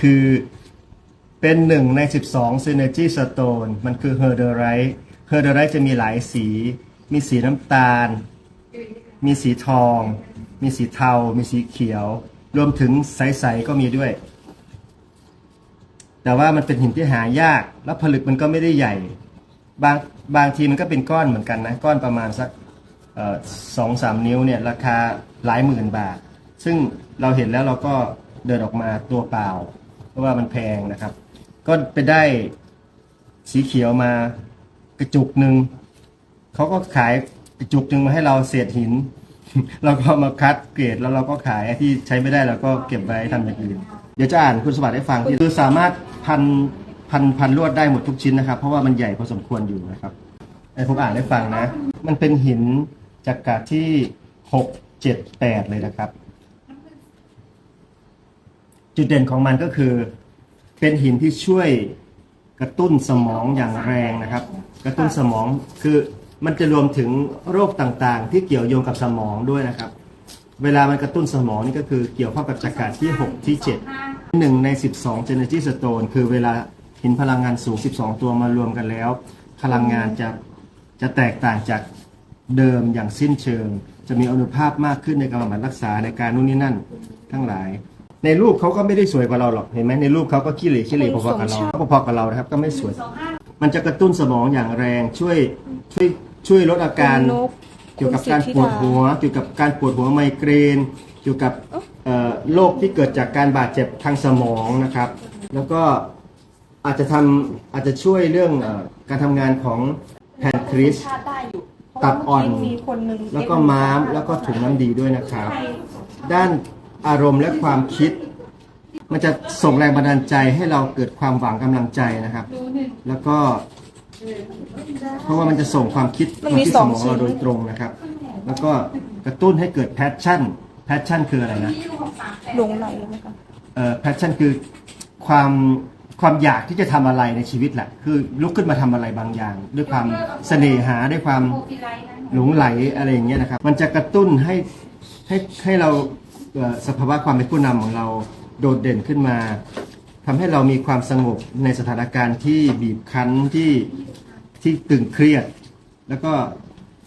คือเป็นหนึ่งใน 12 Synergy Stone มันคือ h e r d e r i t e h e r d e r i t e จะมีหลายสี มีสีน้ำตาล มีสีทอง มีสีเทา มีสีเขียว รวมถึงใส ๆ ก็มีด้วย แต่ว่ามันเป็นหินที่หายาก แล้วผลึกมันก็ไม่ได้ใหญ่ บางบางทีมันก็เป็นก้อนเหมือนกันนะ ก้อนประมาณสักสองสามนิ้วเนี่ยราคาหลายหมื่นบาท ซึ่งเราเห็นแล้วเราก็เดินออกมาตัวเปล่า ราะว่ามันแพงนะครับ ก็ไปได้สีเขียวมากระจุกหนึ่งเขาก็ขายกระจุกหนึ่งมาให้เราเศษหิน เราก็มาคัดเกรดแล้วเราก็ขายไอ้ที่ใช้ไม่ได้เราก็เก็บไว้ทำอย่างอื่นเดี๋ยวจะอ่านคุณสมบัติให้ฟังที่คือสามารถพันพันพันลวดได้หมดทุกชิ้นนะครับ เพราะว่ามันใหญ่พอสมควรอยู่นะครับไอ้ผมอ่านให้ฟังนะ มันเป็นหินจากกาที่หกเจ็ดแปดเลยนะครับ จุดเด่นของมันก็คือ เป็นหินที่ช่วยกระตุ้นสมองอย่างแรงนะครับ กระตุ้นสมองคือมันจะรวมถึงโรคต่างๆ ที่เกี่ยวโยงกับสมองด้วยนะครับ เวลามันกระตุ้นสมองนี่ก็คือเกี่ยวข้องกับจักรที่ 6 ที่7หนึ่งใน 12 Energy Stone คือเวลาหินพลังงานสูง 12 ตัวมารวมกันแล้ว พลังงานจะจะแตกต่างจากเดิมอย่างสิ้นเชิง จะมีอนุภาพมากขึ้นในการบำบัดรักษาในการนู่นนี่นั่น ทั้งหลาย ในรูปเขาก็ไม่ได้สวยกว่าเราหรอกเห็นไหมในรูปเขาก็ขี้เหร่ขี้เหร่พอๆกับเราพอๆกับเรานะครับ ก็ไม่สวย มันจะกระตุ้นสมองอย่างแรงช่วยช่วยช่วยลดอาการคุณนกเกี่ยวกับการปวดหัว เกี่ยวกับการปวดหัวไมเกรน เกี่ยวกับเอ่อโรคที่เกิดจากการบาดเจ็บทางสมองนะครับ แล้วก็อาจจะทำอาจจะช่วยเรื่องเออการทำงานของแพนคริส ชาติได้อยู่ตับอ่อนมีคนหนึ่งแล้วก็ม้ามแล้วก็ถุงน้ำดีด้วยนะครับ ด้าน อารมณ์และความคิด มันจะส่งแรงบันดาลใจให้เราเกิดความหวังกำลังใจนะครับ แล้วก็ เพราะว่ามันจะส่งความคิดมันมามีที่สสองมองชิ้น เราโดยตรงนะครับ แล้วก็กระตุ้นให้เกิดแพชชั่นแพชชั่นคืออะไรนะหลงไหลไหมคะเอ่อแพชชั่นคือความความอยากที่จะทำอะไรในชีวิตแหละคือลุกขึ้นมาทำอะไรบางอย่าง ด้วยความเสน่หาด้วยความ หลงไหลอะไรอย่างเงี้ยนะครับ มันจะกระตุ้นให้ให้ให้เราเอ่อ สภาวะความเป็นผู้นำของเราโดดเด่นขึ้นมาทำให้เรามีความสงบในสถานการณ์ที่บีบคั้นที่ที่ตึงเครียด แล้วก็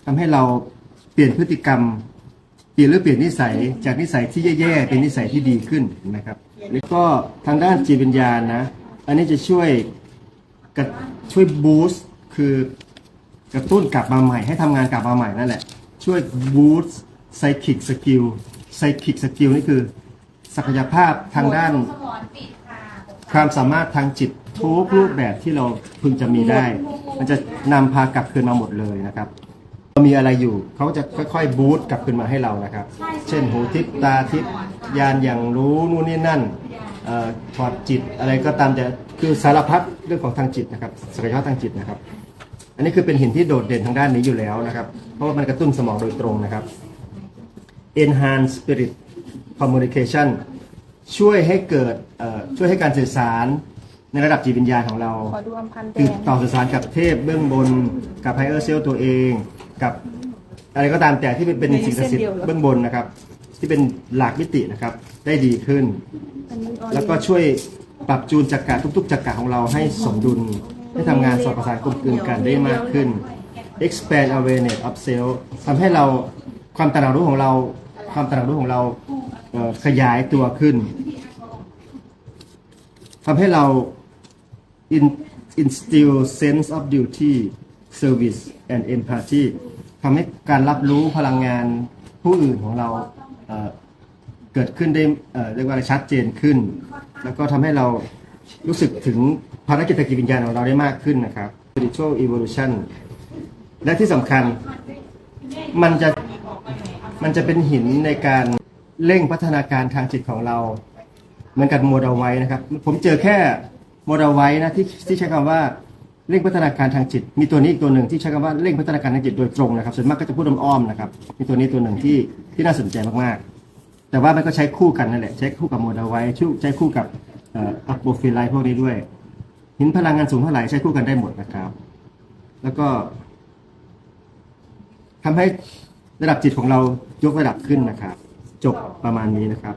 ทำให้เราเปลี่ยนพฤติกรรม เปลี่ยนหรือเปลี่ยนนิสัยจากนิสัยที่แย่ๆเป็นนิสัยที่ดีขึ้นนะครับ แล้วก็ทางด้านจิตวิญญาณนะ อันนี้จะช่วยกระช่วยบูสต์คือกระตุ้นกลับมาใหม่ให้ทำงานกลับมาใหม่นั่นแหละ ช่วยบูสต์ไซคิกสกิล ไซคิกสกิลนี่คือ ศักยภาพทางด้านความสามารถทางจิตทุกรูปแบบที่เราพึงจะมีได้ มันจะนำพากลับคืนมาหมดเลยนะครับเรามีอะไรอยู่เขาจะค่อยๆบูตกลับคืนมาให้เรานะครับ เช่นหูทิพตาทิพยานอย่างรู้นู่นนี่นั่นเอ่อถอดจิตอะไรก็ตามแต่คือสารพัดเรื่องของทางจิตนะครับศักยภาพทางจิตนะครับ อันนี้คือเป็นหินที่โดดเด่นทางด้านนี้อยู่แล้วนะครับ เพราะว่ามันกระตุ้นสมองโดยตรงนะครับ enhance spirit communication ช่วยให้เกิดเอ่อช่วยให้การสื่อสารในระดับจิตวิญญาณของเรา ขอดูอัมพันธ์แดคืองต่อสื่อสารกับเทพเบื้องบนกับไฮเออร์เซลตัวเองกับอะไรก็ตามแต่ที่เป็นเป็นสิ่งศักดิ์สิทธิ์เบื้องบนนะครับ ที่เป็นหลักมิตินะครับ ได้ดีขึ้น อันนี้ออแล้วก็ช่วยปรับจูนจักระทุกๆ จักระของเราให้สมดุลให้ทำงานสอดประสานกลมกลืนกันได้มากขึ้น expand awareness of self ทำให้เรา ความตระหนักรู้ของเรา ความตระหนักรู้ของเราขยายตัวขึ้นทำให้เรา in, instill sense of duty service and empathy ทำให้การรับรู้พลังงานผู้อื่นของเราเเกิดขึ้นได้เรียกว่าชัดเจนขึ้น แล้วก็ทำให้เรารู้สึกถึงภารกิจทางจิตวิญญาณของเราได้มากขึ้นนะครับ spiritual evolution และที่สำคัญมันจะ มันจะเป็นหินในการเร่งพัฒนาการทางจิตของเราเหมือนกับโมเดลไว้นะครับ ผมเจอแค่โมเดลไว้นะที่ที่ใช้คำว่าเร่งพัฒนาการทางจิต มีตัวนี้อีกตัวหนึ่งที่ใช้คำว่าเร่งพัฒนาการทางจิตโดยตรงนะครับส่วนมากก็จะพูดอ้อมๆนะครับ มีตัวนี้ตัวหนึ่งที่ที่น่าสนใจมากๆ แต่ว่ามันก็ใช้คู่กันนั่นแหละใช้คู่กับโมเดลไว้ใช้คู่กับเอ่ออัปโปฟิลไลพวกนี้ด้วย หินพลังงานสูงเท่าไหร่ใช้คู่กันได้หมดนะครับ แล้วก็ทำให้ ระดับจิตของเรายกระดับขึ้นนะครับ จบประมาณนี้นะครับ